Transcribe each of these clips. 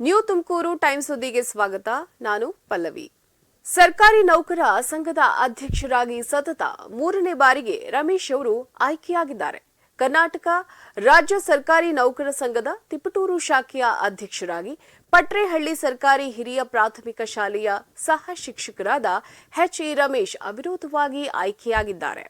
New Tumakuru time ಸುದ್ದಿಗೆ ಸ್ವಾಗತ. ನಾನು ಪಲ್ಲವಿ. ಸರ್ಕಾರಿ ನೌಕರ ಸಂಘದ ಅಧ್ಯಕ್ಷರಾಗಿ ಸತತ ಮೂರನೇ ಬಾರಿಗೆ ರಮೇಶ್ ಅವರು ಆಯ್ಕೆಯಾಗಿದ್ದಾರೆ. ಕರ್ನಾಟಕ ರಾಜ್ಯ ಸರ್ಕಾರಿ ನೌಕರ ಸಂಘದ ತಿಪಟೂರು ಶಾಖೆಯ ಅಧ್ಯಕ್ಷರಾಗಿ ಪಟ್ರೇಹಳ್ಳಿ ಸರ್ಕಾರಿ ಹಿರಿಯ ಪ್ರಾಥಮಿಕ ಶಾಲೆಯ ಸಹ ಶಿಕ್ಷಕರಾದ ಎಚ್ ಇ ರಮೇಶ್ ಅವಿರೋಧವಾಗಿ ಆಯ್ಕೆಯಾಗಿದ್ದಾರೆ.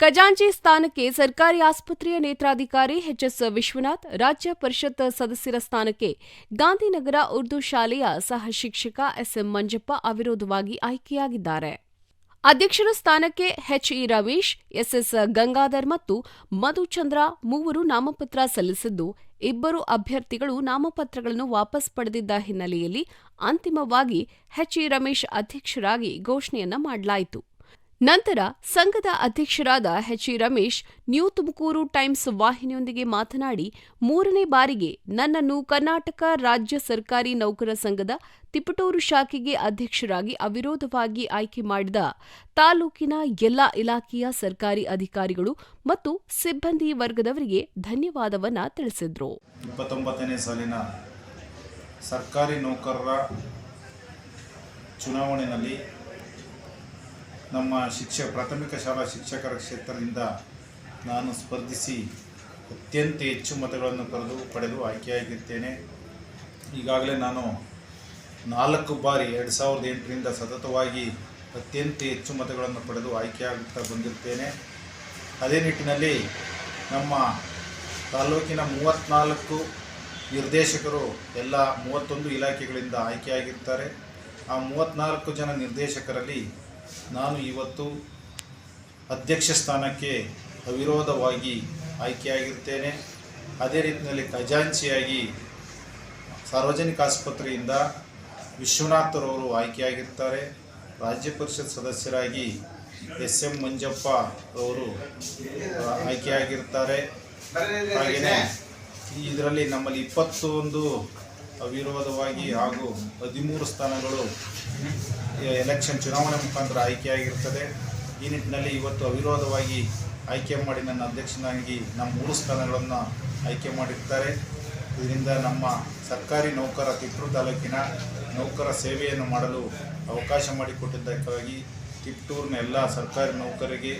ಖಜಾಂಚಿ ಸ್ಥಾನಕ್ಕೆ ಸರ್ಕಾರಿ ಆಸ್ಪತ್ರೆಯ ನೇತ್ರಾಧಿಕಾರಿ ಎಚ್ಎಸ್ ವಿಶ್ವನಾಥ್, ರಾಜ್ಯ ಪರಿಷತ್ ಸದಸ್ಯರ ಸ್ಥಾನಕ್ಕೆ ಗಾಂಧಿನಗರ ಉರ್ದು ಶಾಲೆಯ ಸಹ ಶಿಕ್ಷಕ ಎಸ್ಎಂ ಮಂಜಪ್ಪ ಅವಿರೋಧವಾಗಿ ಆಯ್ಕೆಯಾಗಿದ್ದಾರೆ. ಅಧ್ಯಕ್ಷರ ಸ್ಥಾನಕ್ಕೆ ಎಚ್ಇ ರವೀಶ್, ಎಸ್ಎಸ್ ಗಂಗಾಧರ್ ಮತ್ತು ಮಧುಚಂದ್ರ ಮೂವರು ನಾಮಪತ್ರ ಸಲ್ಲಿಸಿದ್ದು, ಇಬ್ಬರು ಅಭ್ಯರ್ಥಿಗಳು ನಾಮಪತ್ರಗಳನ್ನು ವಾಪಸ್ ಪಡೆದಿದ್ದ ಹಿನ್ನೆಲೆಯಲ್ಲಿ ಅಂತಿಮವಾಗಿ ಎಚ್ಇ ರಮೇಶ್ ಅಧ್ಯಕ್ಷರಾಗಿ ಘೋಷಣೆಯನ್ನ ಮಾಡಲಾಯಿತು. ನಂತರ ಸಂಘದ ಅಧ್ಯಕ್ಷರಾದ H E Ramesh, New Tumakuru Times ವಾಹಿನಿಯೊಂದಿಗೆ ಮಾತನಾಡಿ, ಮೂರನೇ ಬಾರಿಗೆ ನನ್ನನ್ನು ಕರ್ನಾಟಕ ರಾಜ್ಯ ಸರ್ಕಾರಿ ನೌಕರ ಸಂಘದ ತಿಪಟೂರು ಶಾಖೆಗೆ ಅಧ್ಯಕ್ಷರಾಗಿ ಅವಿರೋಧವಾಗಿ ಆಯ್ಕೆ ಮಾಡಿದ ತಾಲೂಕಿನ ಎಲ್ಲಾ ಇಲಾಖೆಯ ಸರ್ಕಾರಿ ಅಧಿಕಾರಿಗಳು ಮತ್ತು ಸಿಬ್ಬಂದಿ ವರ್ಗದವರಿಗೆ ಧನ್ಯವಾದವನ್ನ ತಿಳಿಸಿದ್ರು. ಸರ್ಕಾರಿ ನೌಕರರ ಚುನಾವಣೆಯಲ್ಲಿ ನಮ್ಮ ಶಿಕ್ಷ, ಪ್ರಾಥಮಿಕ ಶಾಲಾ ಶಿಕ್ಷಕರ ಕ್ಷೇತ್ರದಿಂದ ನಾನು ಸ್ಪರ್ಧಿಸಿ ಅತ್ಯಂತ ಹೆಚ್ಚು ಮತಗಳನ್ನು ಪಡೆದು ಪಡೆದು ಆಯ್ಕೆಯಾಗಿರ್ತೇನೆ ಈಗಾಗಲೇ ನಾನು ನಾಲ್ಕು ಬಾರಿ ಎರಡು ಸಾವಿರದ ಎಂಟರಿಂದ ಸತತವಾಗಿ ಅತ್ಯಂತ ಹೆಚ್ಚು ಮತಗಳನ್ನು ಪಡೆದು ಆಯ್ಕೆಯಾಗುತ್ತಾ ಬಂದಿರ್ತೇನೆ. ಅದೇ ನಿಟ್ಟಿನಲ್ಲಿ ನಮ್ಮ ತಾಲೂಕಿನ ಮೂವತ್ತ್ನಾಲ್ಕು ನಿರ್ದೇಶಕರು ಎಲ್ಲ ಮೂವತ್ತೊಂದು ಇಲಾಖೆಗಳಿಂದ ಆಯ್ಕೆಯಾಗಿರ್ತಾರೆ. ಆ ಮೂವತ್ತ್ನಾಲ್ಕು ಜನ ನಿರ್ದೇಶಕರಲ್ಲಿ ನಾನು ಇವತ್ತು ಅಧ್ಯಕ್ಷ ಸ್ಥಾನಕ್ಕೆ ಅವಿರೋಧವಾಗಿ ಆಯ್ಕೆಯಾಗಿರ್ತೇನೆ ಅದೇ ರೀತಿಯಲ್ಲಿ ಖಜಾಂಚಿಯಾಗಿ ಸಾರ್ವಜನಿಕ ಆಸ್ಪತ್ರೆಯಿಂದ ವಿಶ್ವನಾಥರವರು ಆಯ್ಕೆಯಾಗಿರ್ತಾರೆ ರಾಜ್ಯ ಪರಿಷತ್ ಸದಸ್ಯರಾಗಿ ಎಸ್ ಎಂ ಮಂಜಪ್ಪ ಅವರು ಆಯ್ಕೆಯಾಗಿರ್ತಾರೆ ಹಾಗೆಯೇ ಇದರಲ್ಲಿ ನಮ್ಮಲ್ಲಿ ಇಪ್ಪತ್ತೊಂದು ಅವಿರೋಧವಾಗಿ ಹಾಗೂ ಹದಿಮೂರು ಸ್ಥಾನಗಳು ಎಲೆಕ್ಷನ್ ಚುನಾವಣೆ ಮುಖಾಂತರ ಆಯ್ಕೆಯಾಗಿರುತ್ತದೆ. ಈ ನಿಟ್ಟಿನಲ್ಲಿ ಇವತ್ತು ಅವಿರೋಧವಾಗಿ ಆಯ್ಕೆ ಮಾಡಿ ನನ್ನ ಅಧ್ಯಕ್ಷನಾಗಿ ನಮ್ಮ ಮೂರು ಸ್ಥಾನಗಳನ್ನು ಆಯ್ಕೆ ಮಾಡಿರ್ತಾರೆ. ಇದರಿಂದ ನಮ್ಮ ಸರ್ಕಾರಿ ನೌಕರ ತಿಪ್ಟೂರು ತಾಲೂಕಿನ ನೌಕರ ಸೇವೆಯನ್ನು ಮಾಡಲು ಅವಕಾಶ ಮಾಡಿಕೊಟ್ಟಿದ್ದಕ್ಕಾಗಿ ತಿಪ್ಟೂರಿನ ಎಲ್ಲ ಸರ್ಕಾರಿ ನೌಕರಿಗೆ,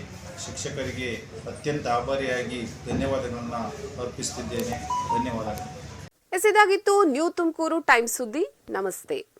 ಶಿಕ್ಷಕರಿಗೆ ಅತ್ಯಂತ ಆಭಾರಿಯಾಗಿ ಧನ್ಯವಾದಗಳನ್ನು ಅರ್ಪಿಸುತ್ತಿದ್ದೇನೆ ಧನ್ಯವಾದಗಳು. ಎಸೆದಾಗಿತ್ತು ನ್ಯೂ ತುಮಕೂರು ಟೈಮ್ ಸುದ್ದಿ. ನಮಸ್ತೆ.